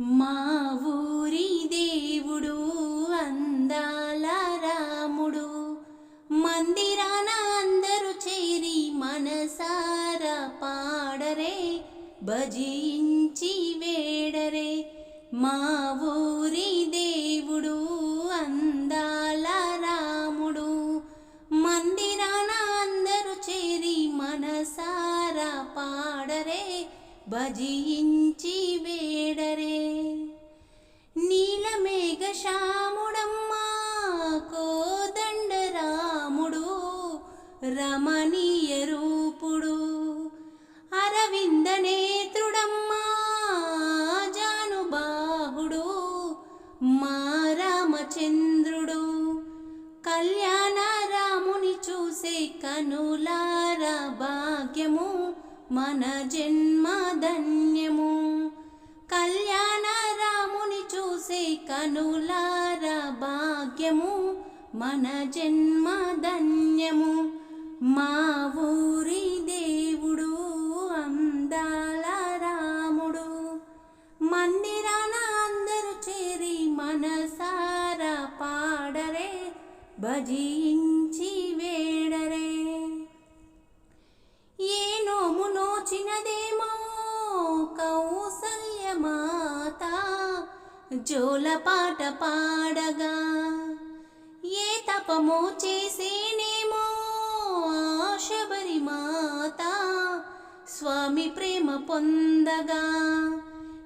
మా ఊరి దేవుడు అందాల రాముడు. మందిరాన అందరూ చేరి మనసారా పాడరే భజించి వేడరే. మా ఊరి దేవుడు అందాల రాముడు. మందిరాన అందరూ చేరి మనసారా పాడరే భజించి నీలమేఘ శ్యాముడమ్మా కోదండ రాముడు రమణీయ రూపుడు. అరవింద నేత్రుడమ్మా జానుబాహుడు మా రామచంద్రుడు కళ్యాణ రాముని చూసే కనులార భాగ్యము మన జన్మ ధన్యము. కళ్యాణ చూసే కనులార భాగ్యము మన జన్మ ధన్యము. మా ఊరి దేవుడు అందాల రాముడు. మందిరాన అందరూ చేరి మనసారా పాడరే భజించి వేడరే. ఏ నోము నోచినదేమో కౌసల్యమాత జోలపాట పాడగా ఏ తపమో చేసేనేమో ఆ శబరిమాత స్వామి ప్రేమ పొందగా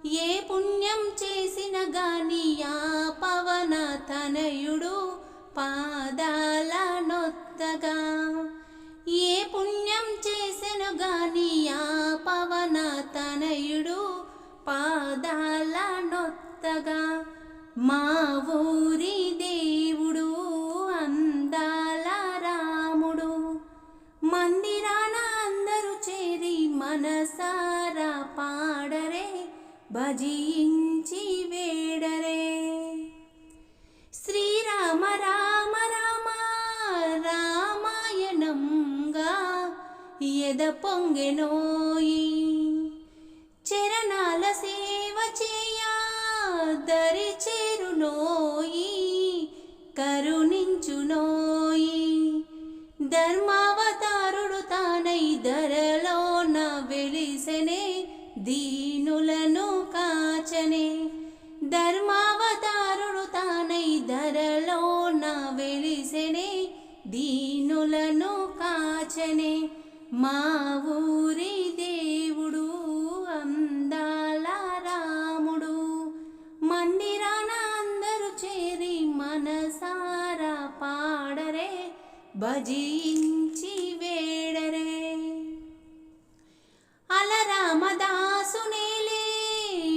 ఏ పుణ్యం చేసిన గాని ఆ పవన తనయుడు పాదాల నొత్తగా. కొత్తగా మా ఊరి దేవుడు అందాల రాముడు. మందిరాన అందరూ చేరి మనసారా పాడరే భజించి వేడరే. శ్రీరామ రామ రామ రామాయణంగా ఎద పొంగెనోయి చేరునోయి కరుణించునోయి. ధర్మావతారుడు తానై ధరలోన వెలిసెనే దీనులను కాచనే. ధర్మావతారుడు తానై ధరలోన వెలిసెనే దీనులను కాచనే. మా ఊరి భజించి వేడరే. అలరామదాసునేలే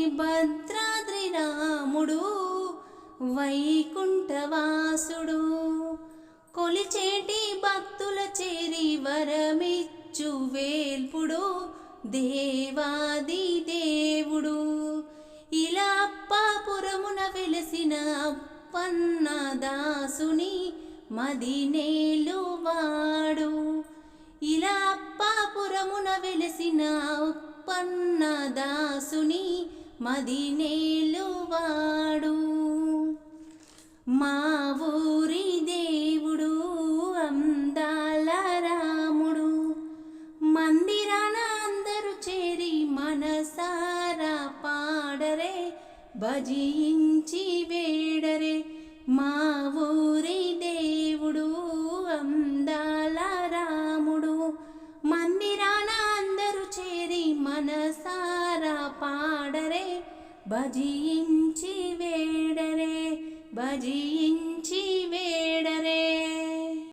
భద్రాద్రి రాముడు వైకుంఠవాసుడు. కొలిచేటి భక్తుల చేరి వరమిచ్చు వేల్పుడు దేవాది దేవుడు. ఇలా అప్పాపురమున వెలసిన అప్పన్న దాసుని మదినేలు వాడు. ఇలా అప్పాపురమున వెలసిన ఉప్పన్న దాసుని మదినేలు వాడు. మా ఊరి దేవుడు అందాల రాముడు. మందిరాన అందరూ చేరి మనసారా పాడరే భజించి వేడరే. మా ఊరి భజించి వేడరే భజించి